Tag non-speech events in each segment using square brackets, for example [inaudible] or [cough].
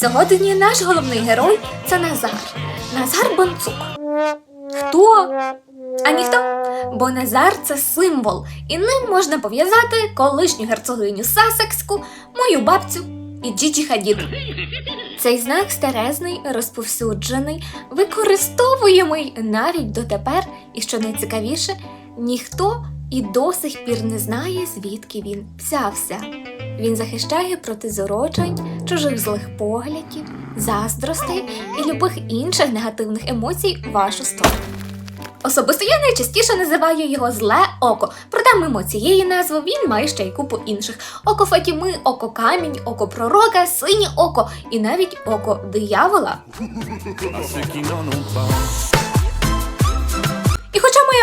Сьогодні наш головний герой це Назар. Назар Бонцук. Хто? А ніхто? Бо Назар це символ, і ним можна пов'язати колишню герцогиню Сасекську, мою бабцю і Джіджі Хадід. Цей знак старезний, розповсюджений, використовуємий навіть дотепер, і що найцікавіше, ніхто і до сих пір не знає, звідки він взявся. Він захищає проти зорочень, чужих злих поглядів, заздростей і любих інших негативних емоцій в вашу сторону. Особисто я найчастіше називаю його зле око, проте мимо цієї назви він має ще й купу інших: око Фатіми, око камінь, око пророка, синє око і навіть око диявола.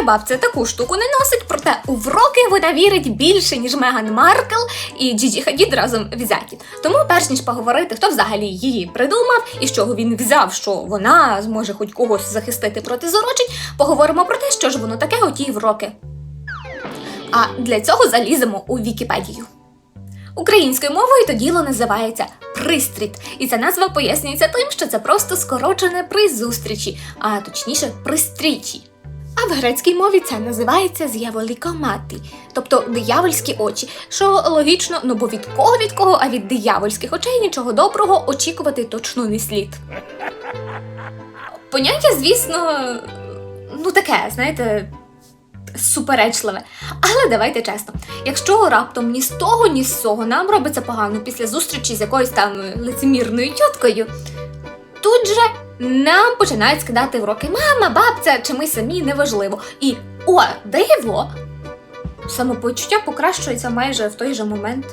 Бабця таку штуку не носить, проте у вроки вона вірить більше, ніж Меган Маркл і Джіджі Хадід разом взяті. Тому, перш ніж поговорити, хто взагалі її придумав і з чого він взяв, що вона зможе хоч когось захистити проти зорочень, поговоримо про те, що ж воно таке оті вроки. А для цього заліземо у Вікіпедію. Українською мовою то діло називається пристріт, і ця назва пояснюється тим, що це просто скорочене при зустрічі, а точніше пристрічі. А в грецькій мові це називається з'яволікомати, тобто диявольські очі, що логічно, ну бо від кого від кого, а від диявольських очей нічого доброго очікувати точно не слід. Поняття, звісно, ну таке, знаєте, суперечливе. Але давайте чесно, якщо раптом ні з того, ні з цього нам робиться погано після зустрічі з якоюсь там лицемірною тіткою, тут же нам починають скидати в роки мама, бабця чи ми самі неважливо. І о, диво! Самопочуття покращується майже в той же момент.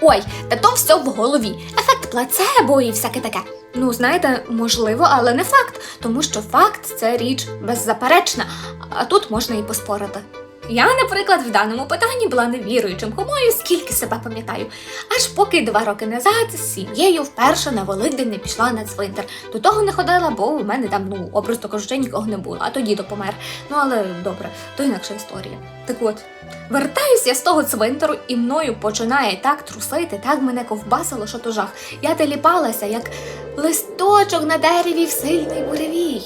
Ой, та то все в голові. Ефект плацебо і всяке таке. Ну, знаєте, можливо, але не факт, тому що факт це річ беззаперечна, а тут можна і поспорити. Я, наприклад, в даному питанні була невіруючим хомою, скільки себе пам'ятаю, аж поки два роки назад з сім'єю вперше на Великдень не пішла на цвинтар. До того не ходила, бо у мене там, ну, образно кажучи, нікого не було, а то дідо помер. Ну але добре, то інакша історія. Так от, вертаюсь я з того цвинтару, і мною починає так трусити, так мене ковбасило, що то жах. Я теліпалася, як листочок на дереві в сильний буревій.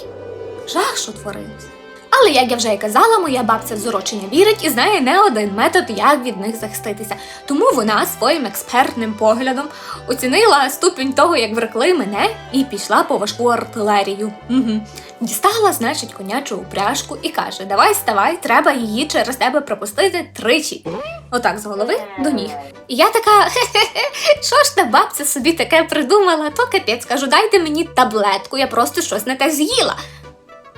Жах, що творилось. Але як я вже й казала, моя бабця в зорочення вірить і знає не один метод, як від них захиститися. Тому вона своїм експертним поглядом оцінила ступінь того, як врекли мене, і пішла по важку артилерію. Угу. Дістала, значить, конячу упряжку і каже: Давай, ставай, треба її через тебе пропустити тричі. Отак з голови до ніг. І я така, хе-хе-хе, що ж та бабця собі таке придумала, то капець кажу, дайте мені таблетку, я просто щось не те з'їла.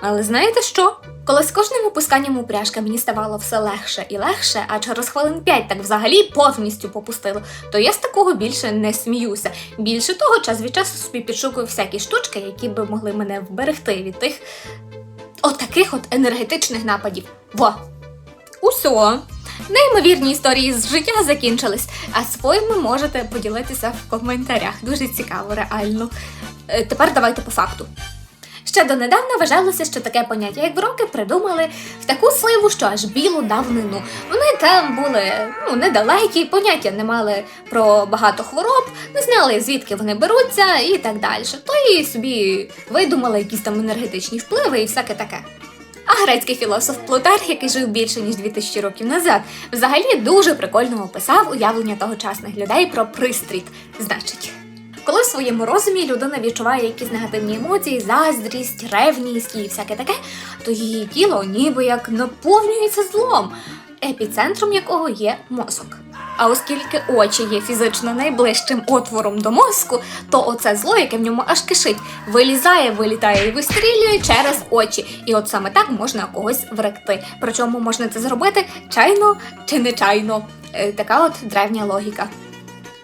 Але знаєте що? Коли з кожним опусканням упряжка мені ставало все легше і легше, а через хвилин п'ять так взагалі повністю попустило, то я з такого більше не сміюся. Більше того, час від часу собі підшукую всякі штучки, які би могли мене вберегти від тих от таких от енергетичних нападів. Во! Усьо! Неймовірні історії з життя закінчились, а своїми можете поділитися в коментарях. Дуже цікаво, реально. Е, Тепер давайте по факту. Ще донедавна вважалося, що таке поняття, як вроки, придумали в таку сливу, що аж білу давнину. Вони там були ну, недалекі, поняття не мали про багато хвороб, не знали, звідки вони беруться і так далі. То і собі видумали якісь там енергетичні впливи і всяке таке. А грецький філософ Плутарх, який жив більше ніж 2000 років назад, взагалі дуже прикольно описав уявлення тогочасних людей про пристріт. Значить. Коли в своєму розумі людина відчуває якісь негативні емоції, заздрість, ревність і всяке таке, то її тіло ніби як наповнюється злом, епіцентром якого є мозок. А оскільки очі є фізично найближчим отвором до мозку, то оце зло, яке в ньому аж кишить, вилізає, вилітає і вистрілює через очі. І от саме так можна когось вректи. Причому можна це зробити чайно чи нечайно. Е, Така от древня логіка.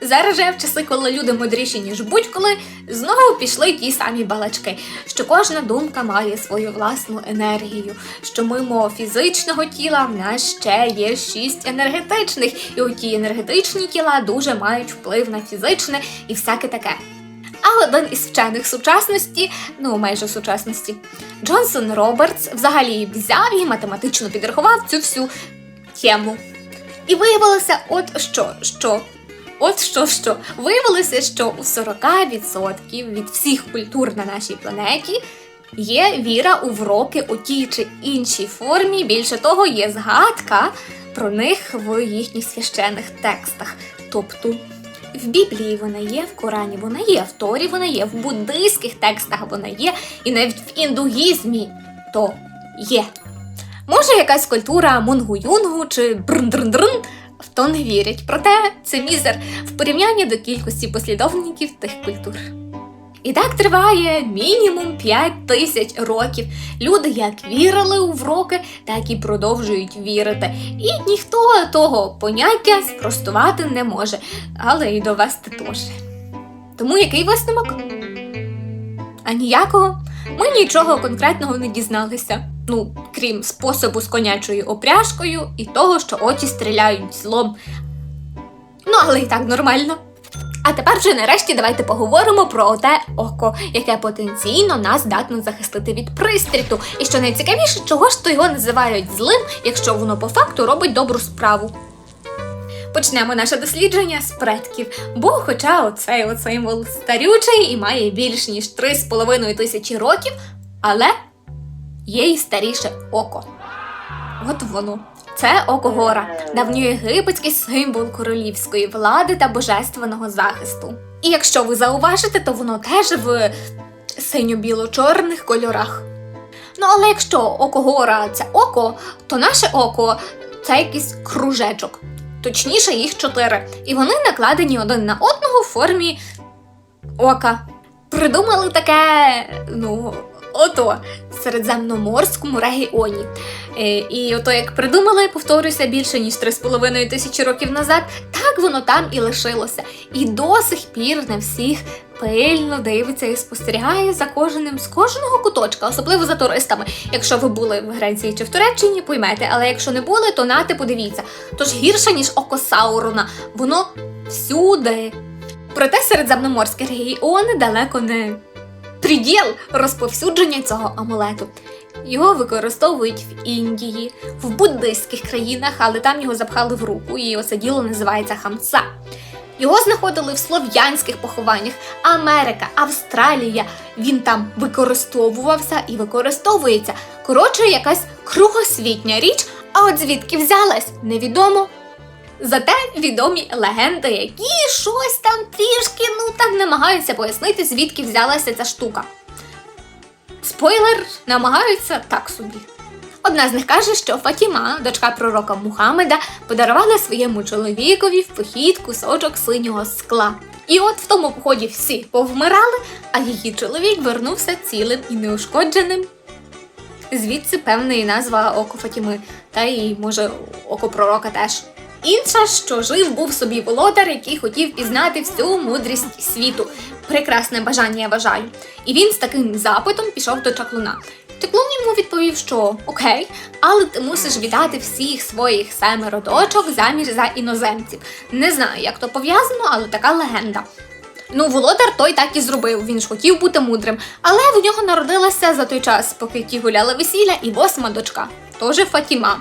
Зараз же в часи, коли люди мудріші, ніж будь-коли, знову пішли ті самі балачки, що кожна думка має свою власну енергію, що мимо фізичного тіла в нас ще є шість енергетичних, і оті енергетичні тіла дуже мають вплив на фізичне і всяке таке. А один із вчених сучасності, ну майже сучасності, Джонсон Робертс взагалі взяв і математично підрахував цю всю тему. І виявилося, от що, що От що що. Виявилося, що у 40% від всіх культур на нашій планеті є віра у вроки у тій чи іншій формі. Більше того, є згадка про них в їхніх священних текстах. Тобто в Біблії вона є, в Корані вона є, в Торі вона є, в буддийських текстах вона є, і навіть в індуїзмі то є. Може, якась культура мунгу-юнгу чи брн-дрн-дрн то не вірять. Проте це мізер в порівнянні до кількості послідовників тих культур. І так триває мінімум 5 тисяч років. Люди як вірили у вроки, так і продовжують вірити. І ніхто того поняття спростувати не може, але й довести теж. Тому який висновок? А ніякого. Ми нічого конкретного не дізналися. Ну, крім способу з конячою опряжкою і того, що очі стріляють злом. Ну, але і так нормально. А тепер вже нарешті давайте поговоримо про те око, яке потенційно нас здатно захистити від пристріту. І що найцікавіше, чого ж то його називають злим, якщо воно по факту робить добру справу. Почнемо наше дослідження з предків, бо хоча оцей от символ старючий і має більш ніж 3,5 тисячі років, але є і старіше око. От воно. Це око гора, давньоєгипетський символ королівської влади та божественного захисту. І якщо ви зауважите, то воно теж в синьо-біло-чорних кольорах. Ну, але якщо око гора це око, то наше око це якийсь кружечок. Точніше, їх чотири. І вони накладені один на одного в формі ока. Придумали таке, ну, ото, в середземноморському регіоні. Е, І ото як придумали, повторюся, більше ніж 3,5 тисячі років назад, так воно там і лишилося. І до сих пір на всіх пильно дивиться і спостерігає за кожним з кожного куточка, особливо за туристами. Якщо ви були в Греції чи в Туреччині, поймете, але якщо не були, то нате подивіться. Тож гірше, ніж око Саурона, воно всюди. Проте середземноморський регіон далеко не приділ розповсюдження цього амулету. Його використовують в Індії, в буддистських країнах, але там його запхали в руку, і оце діло називається хамца. Його знаходили в слов'янських похованнях, Америка, Австралія. Він там використовувався і використовується. Коротше, якась кругосвітня річ, а от звідки взялась, невідомо. Зате відомі легенди, які щось там трішки намагаються пояснити, звідки взялася ця штука. Спойлер, намагаються так собі. Одна з них каже, що Фатіма, дочка пророка Мухаммеда, подарувала своєму чоловікові в похід кусочок синього скла. І от в тому поході всі повмирали, а її чоловік вернувся цілим і неушкодженим. Звідси певна і назва Око Фатіми, та й може око пророка теж. Інша, що жив був собі володар, який хотів пізнати всю мудрість світу. Прекрасне бажання, я вважаю. І він з таким запитом пішов до чаклуна. Чаклун йому відповів, що окей, але ти мусиш віддати всіх своїх семеро дочок заміж за іноземців. Не знаю, як то пов'язано, але така легенда. Ну, володар той так і зробив. Він ж хотів бути мудрим, але в нього народилася за той час, поки ті гуляли весілля, і восьма дочка, теж Фатіма.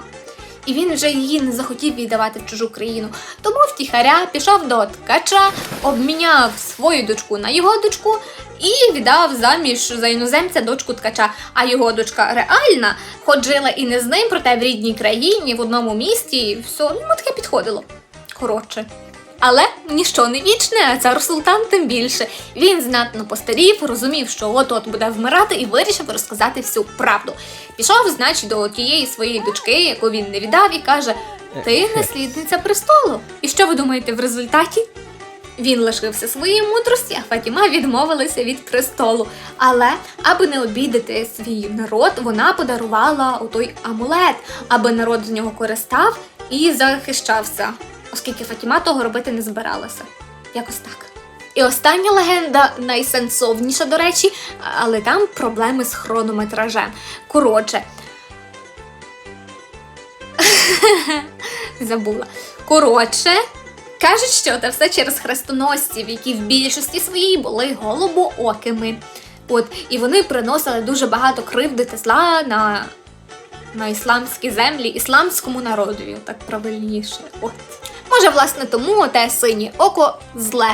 І він вже її не захотів віддавати в чужу країну. Тому втіхаря пішов до ткача, обміняв свою дочку на його дочку і віддав заміж за іноземця дочку ткача. А його дочка реальна, хоч і не з ним, проте в рідній країні, в одному місті, і все, йому таке підходило. Коротше. Але ніщо не вічне, а цар султан тим більше. Він знатно постарів, розумів, що от-от буде вмирати, і вирішив розказати всю правду. Пішов, значить, до тієї своєї дочки, яку він не віддав, і каже: Ти наслідниця престолу. І що ви думаєте в результаті? Він лишився своїй мудрості, а Фатіма відмовилася від престолу. Але, аби не обідати свій народ, вона подарувала той амулет, аби народ з нього користав і захищався, оскільки Фатіма того робити не збиралася. Якось так. І остання легенда найсенсовніша, до речі, але там проблеми з хронометражем. Коротше. [laughs] Забула. Коротше, кажуть, що це все через хрестоносців, які в більшості своїй були голубоокими. От, і вони приносили дуже багато кривди та зла на, на ісламські землі, ісламському народові, так правильніше. От. Може, власне, тому те синє око зле.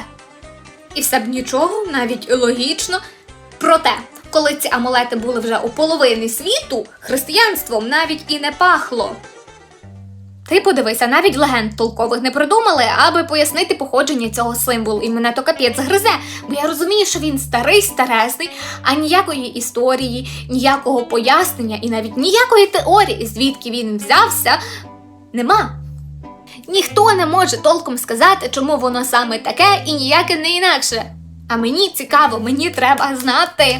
І все б нічого, навіть логічно. Проте, коли ці амулети були вже у половині світу, християнством навіть і не пахло. Ти подивися, навіть легенд толкових не придумали, аби пояснити походження цього символу, і мене то капець гризе, бо я розумію, що він старий, старезний, а ніякої історії, ніякого пояснення і навіть ніякої теорії, звідки він взявся, нема. Ніхто не може толком сказати, чому воно саме таке і ніяке не інакше. А мені цікаво, мені треба знати.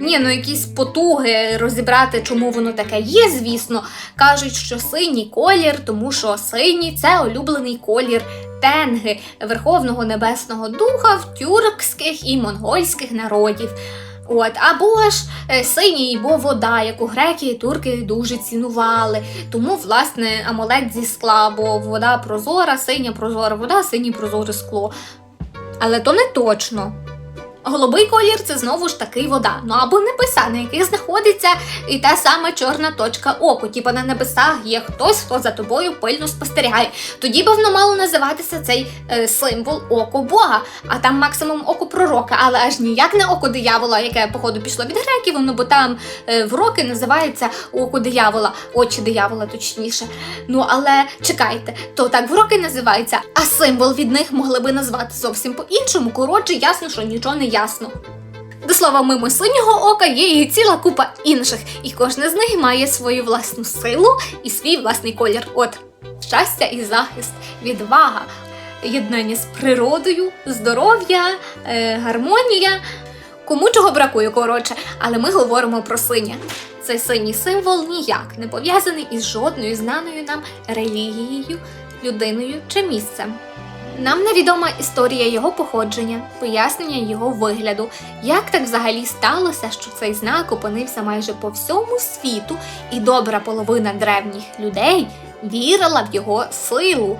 Ні, ну якісь потуги розібрати, чому воно таке є, звісно. Кажуть, що синій колір, тому що синій це улюблений колір тенги, Верховного Небесного Духа в тюркських і монгольських народів. От, або ж е, синій, бо вода, яку греки і турки дуже цінували. Тому, власне, амулет зі скла, бо вода прозора, синя прозора вода, синє прозоре скло. Але то не точно. Голубий колір це знову ж таки вода. Ну або небеса, на яких знаходиться і та сама чорна точка оку. Типа на небесах є хтось, хто за тобою пильно спостерігає. Тоді б воно мало називатися цей е, символ око Бога, а там максимум око пророка, але аж ніяк не око диявола, яке походу пішло від греків, ну бо там е, в роки називається око диявола, очі диявола, точніше. Ну але чекайте, то так в роки називається, а символ від них могли би назвати зовсім по-іншому. Коротше, ясно, що нічого не ясно. До слова, мимо синього ока є і ціла купа інших, і кожне з них має свою власну силу і свій власний колір. От щастя і захист, відвага, єднання з природою, здоров'я, е, гармонія. Кому чого бракує, коротше, але ми говоримо про синє. Цей синій символ ніяк не пов'язаний із жодною знаною нам релігією, людиною чи місцем. Нам невідома історія його походження, пояснення його вигляду, як так взагалі сталося, що цей знак опинився майже по всьому світу, і добра половина древніх людей вірила в його силу.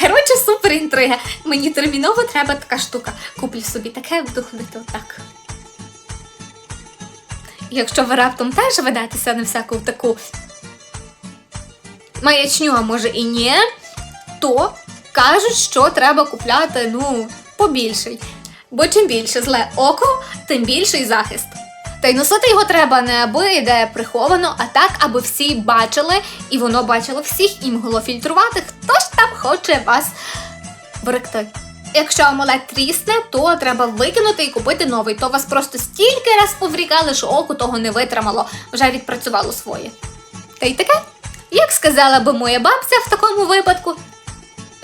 Коротше, супер інтрига. Мені терміново треба така штука. Куплю собі таке, буду ходити отак. Якщо ви раптом теж ведетеся на всяку таку маячню, а може і ні, то кажуть, що треба купляти ну, побільший. Бо чим більше зле око, тим більший захист. Та й носити його треба не аби де приховано, а так, аби всі бачили, і воно бачило всіх і могло фільтрувати, хто ж там хоче вас берегти. Якщо амулет трісне, то треба викинути і купити новий. То вас просто стільки раз поврікали, що око того не витримало, вже відпрацювало своє. Та й таке, як сказала би моя бабця в такому випадку,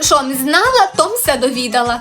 що не знала, то все довідала.